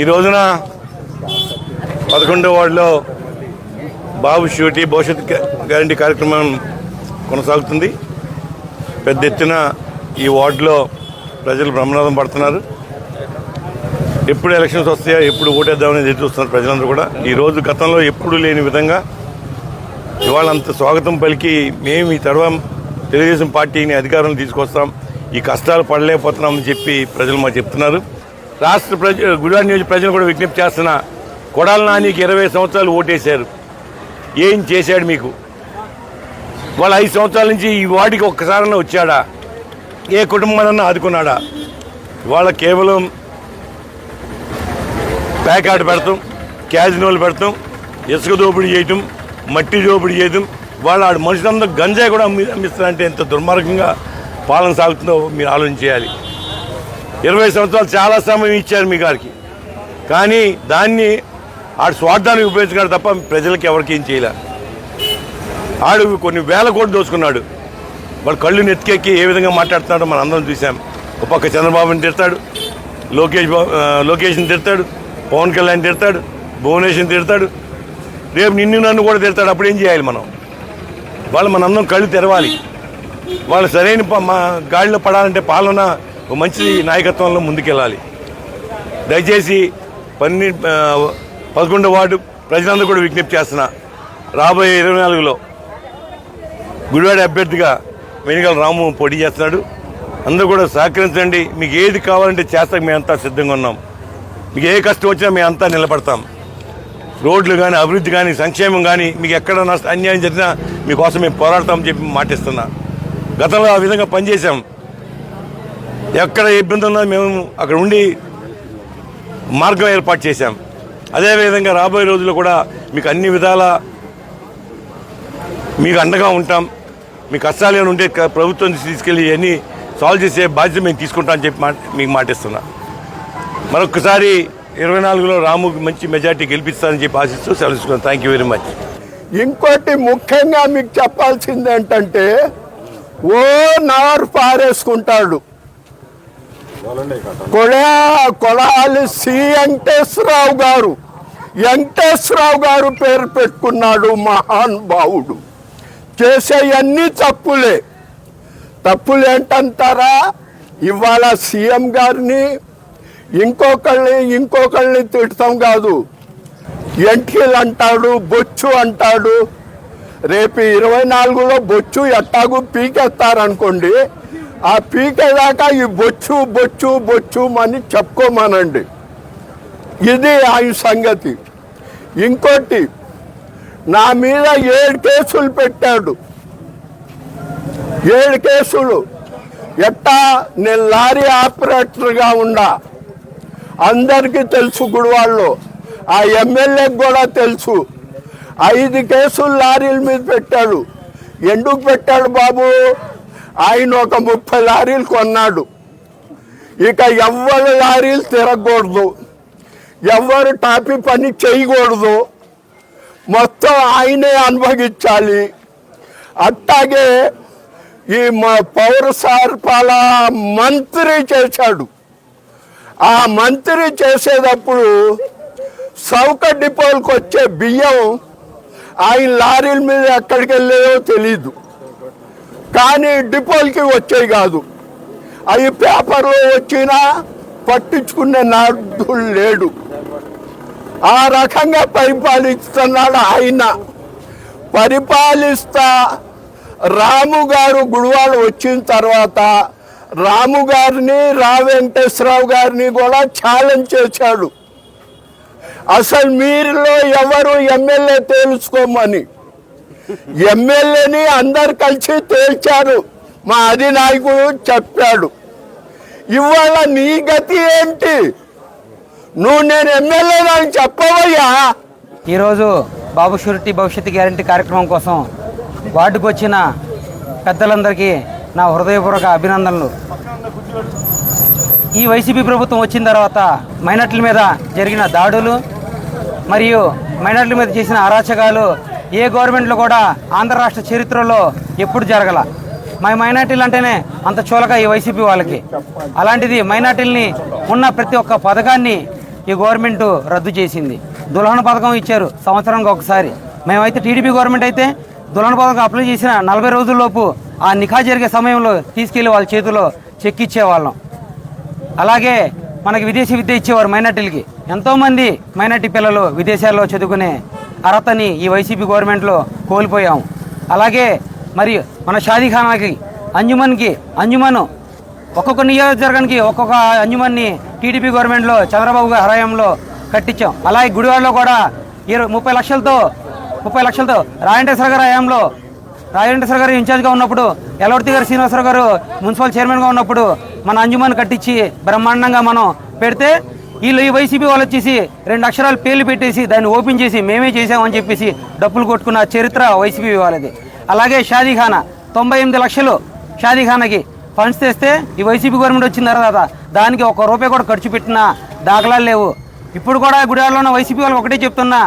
ఈ రోజున పదకొండవ వార్డులో బాబు షూటీ భవిష్యత్ గ్యారంటీ కార్యక్రమం కొనసాగుతుంది. పెద్ద ఎత్తున ఈ వార్డులో ప్రజలు బ్రహ్మనాథం పడుతున్నారు. ఎప్పుడు ఎలక్షన్స్ వస్తాయో ఎప్పుడు ఓటేద్దామని ఎదురు చూస్తున్నారు ప్రజలందరూ కూడా. ఈ రోజు గతంలో ఎప్పుడు లేని విధంగా ఇవాళ అంత స్వాగతం పలికి మేము ఈ తర్వాత తెలుగుదేశం పార్టీని అధికారంలో తీసుకొస్తాం. ఈ కష్టాలు పడలేకపోతున్నామని చెప్పి ప్రజలు మాకు చెప్తున్నారు. రాష్ట్ర ప్రజ గుడివాడ నియోజక ప్రజలు కూడా విజ్ఞప్తి చేస్తున్నా కొడాల నానికి ఇరవై సంవత్సరాలు ఓటేశారు. ఏం చేశాడు మీకు? వాళ్ళ ఐదు సంవత్సరాల నుంచి ఈ వాడికి ఒక్కసారన్నా వచ్చాడా? ఏ కుటుంబాలన్నా ఆదుకున్నాడా? వాళ్ళ కేవలం ప్యాకాట్ పెడతాం క్యాజినోలు పెడతాం ఇసుక దోపిడీ చేయటం మట్టి దోపిడీ చేయటం వాళ్ళ ఆడ మనుషులందరూ గంజాయి కూడా అమ్మి అమ్మిస్తారంటే ఎంత దుర్మార్గంగా పాలన సాగుతుందో మీరు ఆలోచించాలి ఇరవై సంవత్సరాలు చాలా సమయం ఇచ్చారు మీ గారికి. కానీ దాన్ని ఆడు స్వార్థానికి ఉపయోగించుకున్నాడు తప్ప ప్రజలకి ఎవరికి ఏం చేయలే. ఆడు కొన్ని వేల కోట్లు దోచుకున్నాడు వాడు కళ్ళు నెత్తికెక్కి ఏ విధంగా మాట్లాడుతున్నాడో మనం అందరం చూసాం ఒక పక్క చంద్రబాబుని తిడతాడు లోకేష్ బాబు లోకేష్ని తిడతాడు పవన్ కళ్యాణ్ తిడతాడు భువనేశ్వర్ని తిడతాడు. రేపు నిన్ను నన్ను కూడా తిడతాడు అప్పుడు ఏం చేయాలి మనం? వాళ్ళు మనందరం కళ్ళు తెరవాలి. వాళ్ళు సరైన ప- మా గాడిలో పడాలంటే పాలన మంచి నాయకత్వంలో ముందుకెళ్ళాలి. దయచేసి పన్ని ఆ, పదకొండో వార్డు ప్రజలందరూ కూడా విజ్ఞప్తి చేస్తున్నా. రాబోయే ఇరవై నాలుగులో గుడివాడ అభ్యర్థిగా వెనుగల రాము పోటీ చేస్తున్నాడు. అందరూ కూడా సహకరించండి. మీకు ఏది కావాలంటే చేస్తాం. మేమంతా సిద్ధంగా ఉన్నాం. మీకు ఏ కష్టం వచ్చినా మేమంతా నిలబడతాం. రోడ్లు కానీ అభివృద్ధి కానీ సంక్షేమం కానీ మీకు ఎక్కడ నష్ట అన్యాయం జరిగినా మీకోసం మేము పోరాడతామని చెప్పి మాటిస్తున్నా. గతంలో ఆ విధంగా పనిచేసాం ఎక్కడ ఇబ్బంది ఉన్నా మేము అక్కడ ఉండి మార్గం ఏర్పాటు చేశాం. అదేవిధంగా రాబోయే రోజుల్లో కూడా మీకు అన్ని విధాల మీకు అండగా ఉంటాం. మీ కష్టాలు ఏమైనా ఉంటే ప్రభుత్వం తీసుకెళ్ళి ఇవన్నీ సాల్వ్ చేసే బాధ్యత మేము తీసుకుంటామని చెప్పి మా మీకు మాటిస్తున్నా. మరొకసారి ఇరవై నాలుగులో రాము మంచి మెజార్టీ గెలిపిస్తారని చెప్పి ఆశిస్తూ సెలవుకున్నాను థ్యాంక్ యూ వెరీ మచ్ ఇంకోటి ముఖ్యంగా మీకు చెప్పాల్సింది ఏంటంటే ఓ నార్ పారేసుకుంటాడు కొడాలి సి వెంకటేశ్వరరావు గారు. వెంకటేశ్వరరావు గారు పేరు పెట్టుకున్నాడు మహానుభావుడు చేసేయన్నీ తప్పులే. తప్పులు ఏంటంటారా ఇవాళ సీఎం గారిని ఇంకొకళ్ళని ఇంకొకళ్ళని తిడతాం కాదు. ఎంట్రీలు అంటాడు బొచ్చు అంటాడు. రేపు ఇరవై నాలుగులో బొచ్చు ఎట్టాగు పీకెత్తారనుకోండి ఆ పీకేదాకా ఈ బొచ్చు బొచ్చు బొచ్చు అని చెప్పుకోమనండి. ఇది ఆయన సంగతి. ఇంకోటి నా మీద ఏడు కేసులు పెట్టాడు. ఏడు కేసులు. ఎట్టా నేను లారీ ఆపరేటర్గా ఉండా అందరికీ తెలుసు గుడివాళ్ళు. ఆ ఎమ్మెల్యేకి కూడా తెలుసు. ఐదు కేసులు లారీల మీద పెట్టాడు. ఎందుకు పెట్టాడు బాబు? ఆయన ఒక ముప్పై లారీలు కొన్నాడు. ఇక ఎవ్వరు లారీలు తిరగకూడదు. ఎవ్వరు టాపీ పని చేయకూడదు. మొత్తం ఆయనే అనుభవించాలి. అట్టాగే ఈ మా పౌర సరఫరాల మంత్రి చేశాడు. ఆ మంత్రి చేసేటప్పుడు సౌక డిపోలకు వచ్చే బియ్యం ఆయన లారీల మీద ఎక్కడికి వెళ్ళాయో తెలీదు. కానీ డిపోలకి వచ్చేవి కాదు. అవి పేపర్లో వచ్చినా పట్టించుకునే నాడు లేడు. ఆ రకంగా పరిపాలిస్తున్నాడు ఆయన. పరిపాలిస్తా రాము గారు గుడివాడ వచ్చిన తర్వాత రాము గారిని రా వెంకటేశ్వరరావు గారిని కూడా ఛాలెంజ్ చేశాడు. అసలు మీరులో ఎవరు ఎమ్మెల్యే తేల్చుకోమని ఎమ్మెల్యేని అందరు కలిసి తేల్చారు. మా అధినాయకుడు చెప్పాడు. ఇవాళ నీ గతి ఏంటి? నువ్వు నేను ఎమ్మెల్యేనని చెప్పవయ్యా. ఈరోజు బాబు షూరిటీ భవిష్యత్తు గ్యారంటీ కార్యక్రమం కోసం వార్డుకు వచ్చిన పెద్దలందరికీ నా హృదయపూర్వక అభినందనలు. ఈ వైసీపీ ప్రభుత్వం వచ్చిన తర్వాత మైనట్ల మీద జరిగిన దాడులు మరియు మైనార్టీల మీద చేసిన అరాచకాలు ఏ గవర్నమెంట్లో కూడా ఆంధ్ర రాష్ట్ర చరిత్రలో ఎప్పుడు జరగల? మా మైనార్టీలు అంటేనే అంత చూలక ఈ వైసీపీ వాళ్ళకి. అలాంటిది మైనార్టీలని ఉన్న ప్రతి ఒక్క పథకాన్ని ఈ గవర్నమెంట్ రద్దు చేసింది. దుల్హన పథకం ఇచ్చారు సంవత్సరానికి ఒకసారి. మేమైతే టీడీపీ గవర్నమెంట్ అయితే దుల్హన పథకం అప్లై చేసిన నలభై రోజుల్లోపు ఆ నిఖా జరిగే సమయంలో తీసుకెళ్ళి వాళ్ళ చేతిలో చెక్ ఇచ్చేవాళ్ళం. అలాగే మనకి విదేశీ విద్య ఇచ్చేవారు మైనార్టీలకి. ఎంతోమంది మైనార్టీ పిల్లలు విదేశాల్లో చదువుకునే అర్హతని ఈ వైసీపీ గవర్నమెంట్లో కోల్పోయాం. అలాగే మరి మన షాదీఖానాకి అంజుమన్కి అంజుమన్ ఒక్కొక్క నియోజకవర్గానికి ఒక్కొక్క అంజుమన్ని టీడీపీ గవర్నమెంట్లో చంద్రబాబు గారి హయాంలో కట్టించాం. అలాగే గుడివాడలో కూడా ఇరవై ముప్పై లక్షలతో ముప్పై లక్షలతో రాయంటేశ్వర గారి హయాంలో రాజేంద్ర గారు ఇన్ఛార్జ్గా ఉన్నప్పుడు ఎలవర్తి గారు శ్రీనివాసరావు గారు మున్సిపల్ చైర్మన్గా ఉన్నప్పుడు మన అంజుమన్ కట్టించి బ్రహ్మాండంగా మనం పెడితే వీళ్ళు ఈ వైసీపీ వాళ్ళు వచ్చేసి రెండు అక్షరాలు పేర్లు పెట్టేసి దాన్ని ఓపెన్ చేసి మేమే చేసామని చెప్పేసి డబ్బులు కొట్టుకున్న చరిత్ర వైసీపీ వాళ్ళది. అలాగే షాదీఖానా తొంభై ఎనిమిది లక్షలు షాదీఖానాకి ఫండ్స్ తెస్తే ఈ వైసీపీ గవర్నమెంట్ వచ్చిన తర్వాత దానికి ఒక రూపాయి కూడా ఖర్చు పెట్టిన దాఖలాలు లేవు. ఇప్పుడు కూడా గుడివాడలో ఉన్న వైసీపీ వాళ్ళు ఒకటే చెప్తున్నా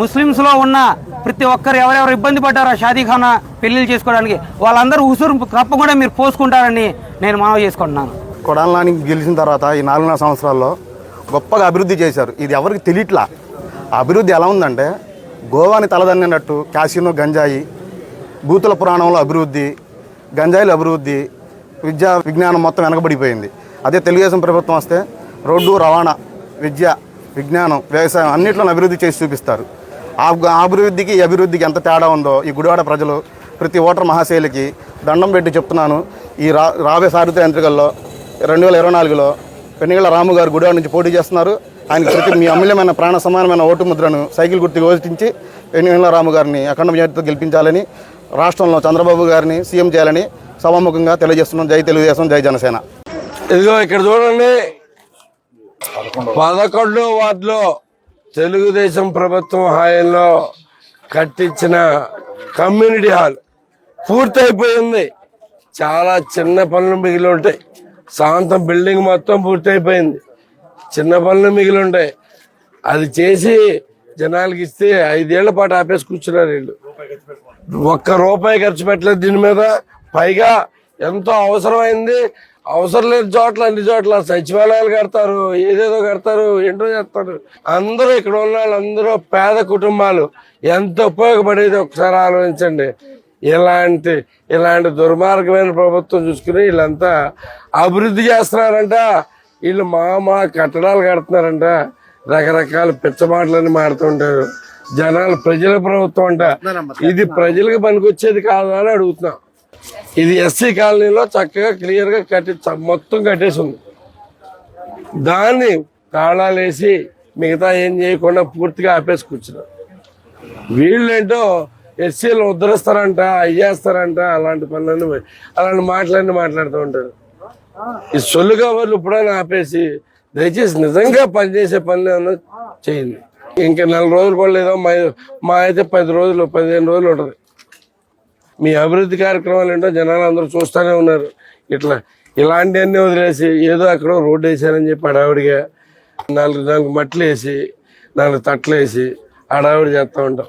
ముస్లిమ్స్లో ఉన్న ప్రతి ఒక్కరు ఎవరెవరు ఇబ్బంది పడ్డారో షాదీఖానా పెళ్ళిళ్ళు చేసుకోవడానికి వాళ్ళందరూ ఉసురు తప్పకుండా మీరు పోసుకుంటారని నేను మనవి చేసుకుంటున్నాను. కొడాలని గెలిచిన తర్వాత ఈ నాలుగున్నర సంవత్సరాల్లో గొప్పగా అభివృద్ధి చేశారు. ఇది ఎవరికి తెలియట్లా? అభివృద్ధి ఎలా ఉందంటే గోవాని తలదన్నినట్టు క్యాసినో గంజాయి భూతుల పురాణంలో అభివృద్ధి గంజాయిల అభివృద్ధి విద్యా విజ్ఞానం మొత్తం వెనకబడిపోయింది. అదే తెలుగుదేశం ప్రభుత్వం వస్తే రోడ్డు రవాణా విద్య విజ్ఞానం వ్యవసాయం అన్నింటిలో అభివృద్ధి చేసి చూపిస్తారు. ఆ అభివృద్ధికి ఈ అభివృద్ధికి ఎంత తేడా ఉందో ఈ గుడివాడ ప్రజలు ప్రతి ఓటర్ మహాశైలికి దండం పెట్టి చెప్తున్నాను. ఈ రా రాబోయే సారథి యంత్రికల్లో రెండు వేల ఇరవై నాలుగులో పెన్నిగల రాము గారు గుడివాడ నుంచి పోటీ చేస్తున్నారు. ఆయన ప్రతి మీ అమూల్యమైన ప్రాణ సమానమైన ఓటు ముద్రను సైకిల్ గుర్తుకు ఓటించి పెన్నిగల రాము గారిని అఖండ విజయంతో గెలిపించాలని రాష్ట్రంలో చంద్రబాబు గారిని సీఎం చేయాలని సభాముఖంగా తెలియజేస్తున్నాం. జై తెలుగుదేశం జై జనసేన. ఇదిగో ఇక్కడ చూడండి. పదకొండో వార్డులో తెలుగుదేశం ప్రభుత్వం హాయంలో కట్టించిన కమ్యూనిటీ హాల్ పూర్తయిపోయింది. చాలా చిన్న పనులు మిగిలి ఉంటాయి. సాంతం బిల్డింగ్ మొత్తం పూర్తయిపోయింది. చిన్న పనులు మిగిలి ఉంటాయి అది చేసి జనాలకి ఇస్తే ఐదేళ్ళ పాటు ఆపేసి కూర్చున్నారు వీళ్ళు. ఒక్క రూపాయి ఖర్చు పెట్టలేదు దీని మీద. పైగా ఎంతో అవసరమైంది. అవసరం లేని చోట్ల అన్ని చోట్ల సచివాలయాలు కడతారు ఏదేదో కడతారు ఏంటో చేస్తారు. అందరూ ఇక్కడ ఉన్న వాళ్ళందరూ పేద కుటుంబాలు. ఎంత ఉపయోగపడేది ఒకసారి ఆలోచించండి. ఇలాంటి ఇలాంటి దుర్మార్గమైన ప్రభుత్వం చూసుకుని వీళ్ళంతా అభివృద్ధి చేస్తున్నారంట. వీళ్ళు మా మా కట్టడాలు కడుతున్నారంట. రకరకాల పిచ్చ మాడుతుంటారు జనాలు ప్రజల ప్రభుత్వం అంట. ఇది ప్రజలకు పనికొచ్చేది కాదా అని అడుగుతున్నాం. ఇది ఎస్సీ కాలనీలో చక్కగా క్లియర్గా కట్టి మొత్తం కట్టేసి ఉంది దాన్ని తాళాలు వేసి మిగతా ఏం చేయకుండా పూర్తిగా ఆపేసి కూర్చున్నారు. వీళ్ళేంటో ఎస్సీలు ఉద్ధరిస్తారంట అయ్యేస్తారంట అలాంటి పనులన్నీ అలాంటి మాటలన్నీ మాట్లాడుతూ ఉంటారు. ఈ సొల్లు కవర్లు ఇప్పుడైనా ఆపేసి దయచేసి నిజంగా పనిచేసే పనులు ఏమన్నా చేయండి. ఇంకా నెల రోజులు కూడా లేదో మా మా అయితే పది రోజులు పదిహేను రోజులు ఉంటుంది. మీ అభివృద్ధి కార్యక్రమాలు ఏంటో జనాలు అందరూ చూస్తూనే ఉన్నారు. ఇట్లా ఇలాంటివన్నీ వదిలేసి ఏదో అక్కడ రోడ్డు వేసారని చెప్పి హడావిడిగా నాలుగు నాలుగు మట్లు వేసి నాలుగు తట్లు వేసి హడావిడి చేస్తూ ఉంటాం.